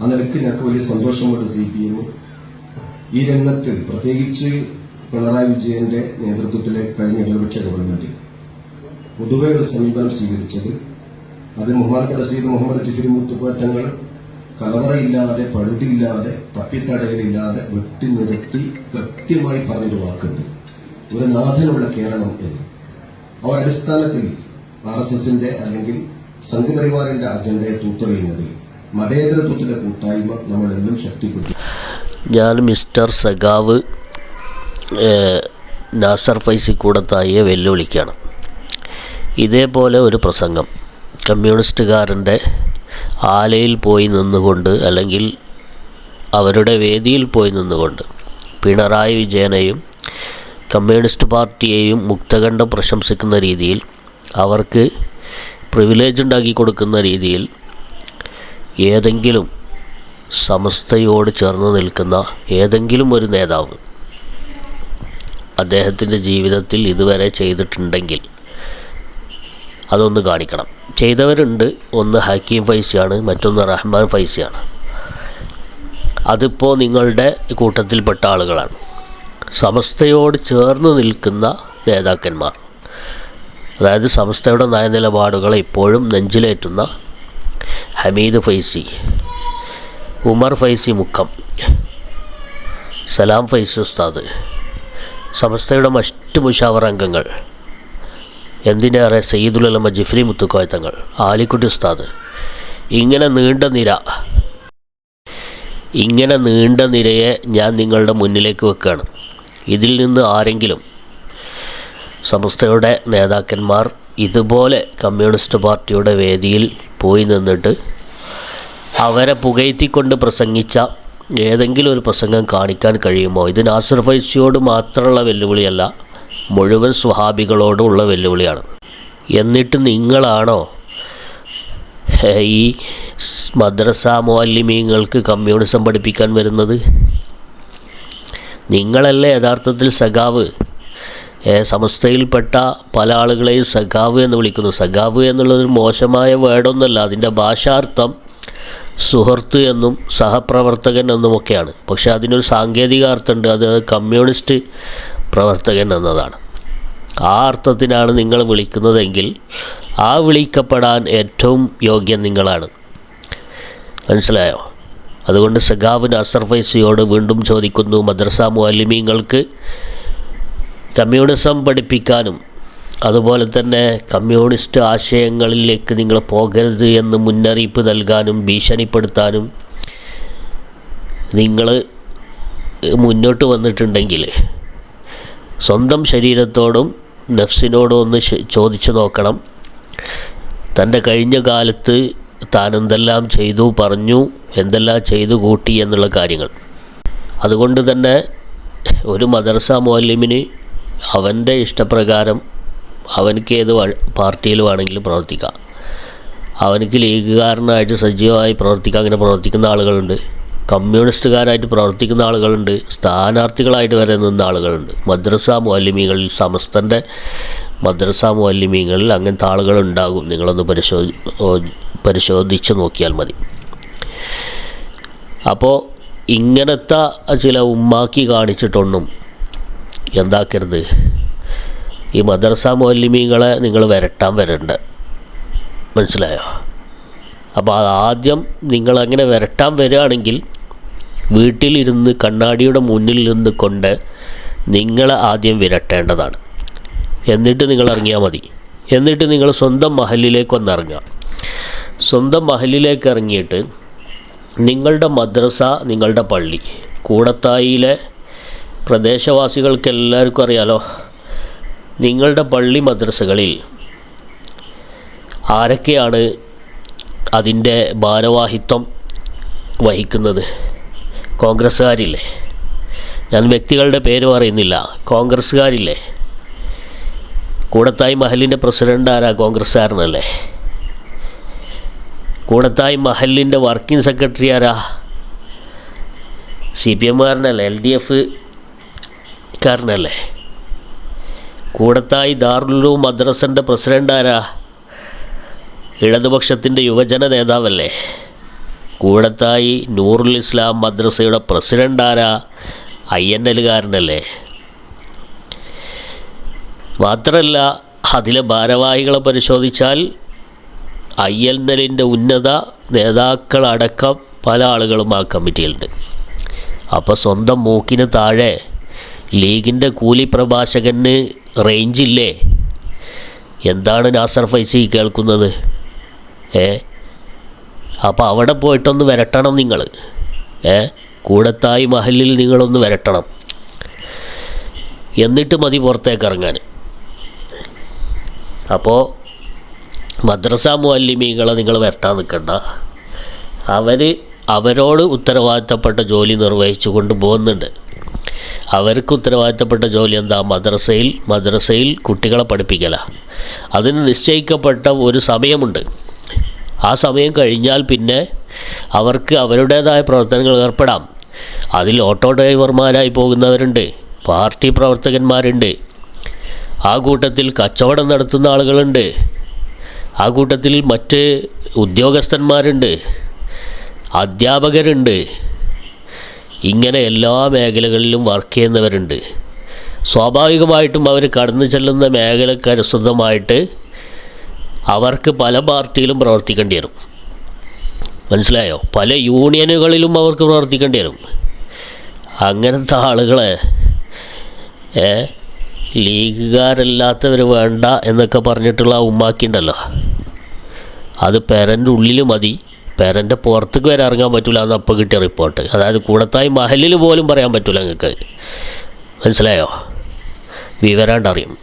ആ നിലയ്ക്ക് ഞങ്ങൾക്ക് വലിയ സന്തോഷമുണ്ട് സി പി എമ്മിന് ഈ രംഗത്ത് പ്രത്യേകിച്ച് പിണറായി വിജയന്റെ നേതൃത്വത്തിലെ കഴിഞ്ഞ ഇടതുപക്ഷ ഗവൺമെന്റ് പൊതുവെ ഒരു സമീപനം സ്വീകരിച്ചത് അത് മുഹമ്മദ് സീദ് മുഹമ്മദ് ജിഫിർ മുത്തുപാറ്റങ്ങൾ കലവറയില്ലാതെ പഴുതില്ലാതെ തപ്പിത്തടയലില്ലാതെ വെട്ടി നിരത്തി കൃത്യമായി പറഞ്ഞൊരു വാക്കുണ്ട്. ഒരു നാഥനുള്ള കേരളം എന്ന്. ആ അടിസ്ഥാനത്തിൽ ആർ എസ് എസിന്റെ അല്ലെങ്കിൽ സംഘപരിവാറിന്റെ അജണ്ടയെ തൂത്തെറിയുന്നതിൽ മതേതരത്വത്തിന്റെ കൂട്ടായ്മ നമ്മളെന്നും ശക്തിപ്പെടുത്തി. ഞാൻ മിസ്റ്റർ സഖാവ് നാസർ ഫൈസി കൂടത്തായിയെ വെല്ലുവിളിക്കുകയാണ്. ഇതേപോലെ ഒരു പ്രസംഗം. കമ്മ്യൂണിസ്റ്റുകാരന്റെ ആലയിൽ പോയി നിന്നുകൊണ്ട് അല്ലെങ്കിൽ അവരുടെ വേദിയിൽ പോയി നിന്നുകൊണ്ട് പിണറായി വിജയനെയും കമ്മ്യൂണിസ്റ്റ് പാർട്ടിയെയും മുക്തകണ്ഠം പ്രശംസിക്കുന്ന രീതിയിൽ അവർക്ക് പ്രിവിലേജ് ഉണ്ടാക്കി കൊടുക്കുന്ന രീതിയിൽ ഏതെങ്കിലും സമസ്തയോട് ചേർന്ന് നിൽക്കുന്ന ഏതെങ്കിലും ഒരു നേതാവ് അദ്ദേഹത്തിന്റെ ജീവിതത്തിൽ ഇതുവരെ ചെയ്തിട്ടുണ്ടെങ്കിൽ അതൊന്ന് കാണിക്കണം. ചെയ്തവരുണ്ട്. ഒന്ന് ഹക്കീം ഫൈസിയാണ് മറ്റൊന്ന് റഹ്മാൻ ഫൈസിയാണ്. അതിപ്പോൾ നിങ്ങളുടെ കൂട്ടത്തിൽപ്പെട്ട ആളുകളാണ്. സമസ്തയോട് ചേർന്ന് നിൽക്കുന്ന നേതാക്കന്മാർ. അതായത് സമസ്തയുടെ നയനിലപാടുകളെ ഇപ്പോഴും നെഞ്ചിലേറ്റുന്ന ഹമീദ് ഫൈസി ഉമർ ഫൈസി മുക്കം സലാം ഫൈസി ഉസ്താദ് സമസ്തയുടെ മറ്റ് മുഷാവർ അംഗങ്ങൾ എന്തിനേറെ സയ്യിദുലമ ജിഫ്രി മുത്തുക്കോയത്തങ്ങൾ ആലിക്കുട്ടി ഉസ്താദ്. ഇങ്ങനെ നീണ്ട നിര ഇങ്ങനെ നീണ്ട നിരയെ ഞാൻ നിങ്ങളുടെ മുന്നിലേക്ക് വെക്കുകയാണ്. ഇതിൽ നിന്ന് ആരെങ്കിലും സമസ്തയുടെ നേതാക്കന്മാർ ഇതുപോലെ കമ്മ്യൂണിസ്റ്റ് പാർട്ടിയുടെ വേദിയിൽ പോയി നിന്നിട്ട് അവരെ പുകഴ്ത്തിക്കൊണ്ട് പ്രസംഗിച്ച ഏതെങ്കിലും ഒരു പ്രസംഗം കാണിക്കാൻ കഴിയുമോ? ഇത് നാസർ ഫൈസിയോട് മാത്രമുള്ള വെല്ലുവിളിയല്ല മുഴുവൻ സ്വഹാബികളോടുള്ള വെല്ലുവിളിയാണ്. എന്നിട്ട് നിങ്ങളാണോ ഈ മദ്രസ മുഅല്ലിമീങ്ങൾക്ക് കമ്മ്യൂണിസം പഠിപ്പിക്കാൻ വരുന്നത്? നിങ്ങളല്ലേ യഥാർത്ഥത്തിൽ സഖാവ്? സമസ്തയിൽപ്പെട്ട പല ആളുകളെയും സഖാവ് എന്ന് വിളിക്കുന്നു. സഖാവ് എന്നുള്ളത് മോശമായ വേർഡൊന്നല്ല അതിന്റെ ഭാഷാർത്ഥം സുഹൃത്ത് എന്നും സഹപ്രവർത്തകൻ എന്നുമൊക്കെയാണ് പക്ഷേ അതിനൊരു സാങ്കേതിക അർത്ഥമുണ്ട്. അത് കമ്മ്യൂണിസ്റ്റ് പ്രവർത്തകൻ എന്നതാണ്. ആ അർത്ഥത്തിനാണ് നിങ്ങൾ വിളിക്കുന്നതെങ്കിൽ ആ വിളിക്കപ്പെടാൻ ഏറ്റവും യോഗ്യൻ നിങ്ങളാണ്. മനസ്സിലായോ? അതുകൊണ്ട് സഖാവിൻ അസർഫൈസിയോട് വീണ്ടും ചോദിക്കുന്നു. മദ്രസ മുഅല്ലിമീങ്ങൾക്ക് കമ്മ്യൂണിസം പഠിപ്പിക്കാനും അതുപോലെ തന്നെ കമ്മ്യൂണിസ്റ്റ് ആശയങ്ങളിലേക്ക് നിങ്ങൾ പോകരുത് എന്ന് മുന്നറിയിപ്പ് നൽകാനും ഭീഷണിപ്പെടുത്താനും നിങ്ങൾ മുന്നോട്ട് വന്നിട്ടുണ്ടെങ്കിൽ സ്വന്തം ശരീരത്തോടും നഫ്സിനോടും ഒന്ന് ചോദിച്ചു നോക്കണം. തന്റെ കഴിഞ്ഞ കാലത്ത് താൻ എന്തെല്ലാം ചെയ്തു പറഞ്ഞു എന്തെല്ലാം ചെയ്തു കൂട്ടി എന്നുള്ള കാര്യങ്ങൾ. അതുകൊണ്ട് തന്നെ ഒരു മദർസ മൗല്യമിന് അവന്റെ ഇഷ്ടപ്രകാരം അവനക്ക് ഏത് പാർട്ടിയിൽ വേണമെങ്കിലും പ്രവർത്തിക്കാം. അവനക്ക് ലീഗുകാരനായിട്ട് സജീവമായി പ്രവർത്തിക്കാം അങ്ങനെ പ്രവർത്തിക്കുന്ന ആളുകളുണ്ട്. കമ്മ്യൂണിസ്റ്റുകാരായിട്ട് പ്രവർത്തിക്കുന്ന ആളുകളുണ്ട്. സ്ഥാനാർത്ഥികളായിട്ട് വരെ നിന്ന ആളുകളുണ്ട്. മദ്രസ മുഅല്ലിമീങ്ങളിൽ സമസ്തന്റെ മദ്രസ മുഅല്ലിമീങ്ങളിൽ അങ്ങനത്തെ ആളുകളുണ്ടാകും. നിങ്ങളൊന്ന് പരിശോധി പരിശോധിച്ച് നോക്കിയാൽ മതി. അപ്പോൾ ഇങ്ങനത്തെ ചില ഉമ്മാക്കി കാണിച്ചിട്ടൊന്നും എന്താക്കരുത്? ഈ മദ്രസ മൗല്യമീങ്ങളെ നിങ്ങൾ വരട്ടാൻ വരണ്ട. മനസ്സിലായോ? അപ്പോൾ ആദ്യം നിങ്ങളങ്ങനെ വരട്ടാൻ വരികയാണെങ്കിൽ വീട്ടിലിരുന്ന് കണ്ണാടിയുടെ മുന്നിൽ നിന്ന് കൊണ്ട് നിങ്ങളെ ആദ്യം വിരട്ടേണ്ടതാണ്. എന്നിട്ട് നിങ്ങൾ ഇറങ്ങിയാൽ മതി. എന്നിട്ട് നിങ്ങൾ സ്വന്തം മഹലിലേക്ക് ഒന്ന് ഇറങ്ങുക. സ്വന്തം മഹലിലേക്ക് ഇറങ്ങിയിട്ട് നിങ്ങളുടെ മദ്രസ നിങ്ങളുടെ പള്ളി കൂടത്തായിയിലെ പ്രദേശവാസികൾക്ക് എല്ലാവർക്കും അറിയാലോ. നിങ്ങളുടെ പള്ളി മദ്രസകളിൽ ആരൊക്കെയാണ് അതിന്റെ ഭാരവാഹിത്വം വഹിക്കുന്നത്? കോൺഗ്രസ്സുകാരില്ലേ? ഞാൻ വ്യക്തികളുടെ പേര് പറയുന്നില്ല. കോൺഗ്രസ്സുകാരില്ലേ? കൂടത്തായി മഹലിന്റെ പ്രസിഡന്റ് ആരാ? കോൺഗ്രസ്സുകാരനല്ലേ? കൂടത്തായി മഹലിന്റെ വർക്കിംഗ് സെക്രട്ടറി ആരാ? സി പി എമ്മുകാരനല്ലേ എൽ ഡി എഫ് കാരനല്ലേ കൂടത്തായി ദാറുലു മദ്രസന്റെ പ്രസിഡന്റ് ആരാ? ഇടതുപക്ഷത്തിന്റെ യുവജന നേതാവല്ലേ? കൂടത്തായി നൂറുൽ ഇസ്ലാം മദ്രസയുടെ പ്രസിഡന്റ് ആരാ? ഐ എൻ എല്ലുകാരനല്ലേ മാത്രമല്ല അതിലെ ഭാരവാഹികളെ പരിശോധിച്ചാൽ ഐ എൻ എല്ലിന്റെ ഉന്നത നേതാക്കളടക്കം പല ആളുകളും ആ കമ്മിറ്റിയിലുണ്ട്. അപ്പോൾ സ്വന്തം മൂക്കിന് താഴെ ലീഗിന്റെ കൂലി പ്രഭാഷകന് റേഞ്ചില്ലേ എന്താണ് നാസർ ഫൈസി കേൾക്കുന്നത്? ഏ? അപ്പോൾ അവിടെ പോയിട്ടൊന്ന് വരട്ടണം നിങ്ങൾ ഏ? കൂടത്തായി മഹലിൽ നിങ്ങളൊന്ന് വരട്ടണം. എന്നിട്ട് മതി പുറത്തേക്ക് ഇറങ്ങാൻ. അപ്പോൾ മദ്രസ മുഅല്ലിമീങ്ങളെ നിങ്ങൾ വരട്ടാൻ നിൽക്കണ്ട. അവർ അവരോട് ഉത്തരവാദിത്തപ്പെട്ട ജോലി നിർവഹിച്ചു കൊണ്ട് പോകുന്നുണ്ട്. അവർക്ക് ഉത്തരവാദിത്തപ്പെട്ട ജോലി എന്താ? മദ്രസയിൽ മദ്രസയിൽ കുട്ടികളെ പഠിപ്പിക്കല. അതിന് നിശ്ചയിക്കപ്പെട്ട ഒരു സമയമുണ്ട്. ആ സമയം കഴിഞ്ഞാൽ പിന്നെ അവർക്ക് അവരുടേതായ പ്രവർത്തനങ്ങൾ ഏർപ്പെടാം. അതിൽ ഓട്ടോ ഡ്രൈവർമാരായി പോകുന്നവരുണ്ട് പാർട്ടി പ്രവർത്തകന്മാരുണ്ട്. ആ കൂട്ടത്തിൽ കച്ചവടം നടത്തുന്ന ആളുകളുണ്ട്. ആ കൂട്ടത്തിൽ മറ്റ് ഉദ്യോഗസ്ഥന്മാരുണ്ട്. അധ്യാപകരുണ്ട്. ഇങ്ങനെ എല്ലാ മേഖലകളിലും വർക്ക് ചെയ്യുന്നവരുണ്ട്. സ്വാഭാവികമായിട്ടും അവർ കടന്നു ചെല്ലുന്ന മേഖലക്കനുസൃതമായിട്ട് അവർക്ക് പല പാർട്ടിയിലും പ്രവർത്തിക്കേണ്ടി വരും. മനസ്സിലായോ? പല യൂണിയനുകളിലും അവർക്ക് പ്രവർത്തിക്കേണ്ടി വരും. അങ്ങനത്തെ ആളുകളെ ലീഗുകാരല്ലാത്തവർ വേണ്ട എന്നൊക്കെ പറഞ്ഞിട്ടുള്ള ഉമ്മാക്കിണ്ടല്ലോ. അത് പേരന്റെ ഉള്ളിൽ മതി. പേരന്റെ പുറത്തേക്ക് വരെ ഇറങ്ങാൻ പറ്റില്ല എന്ന് അപ്പം കിട്ടിയ റിപ്പോർട്ട്. അതായത് കൂടത്തായി മഹലിൽ പോലും പറയാൻ പറ്റില്ല നിങ്ങൾക്ക്. മനസ്സിലായോ? വിവരാണ്ടറിയും.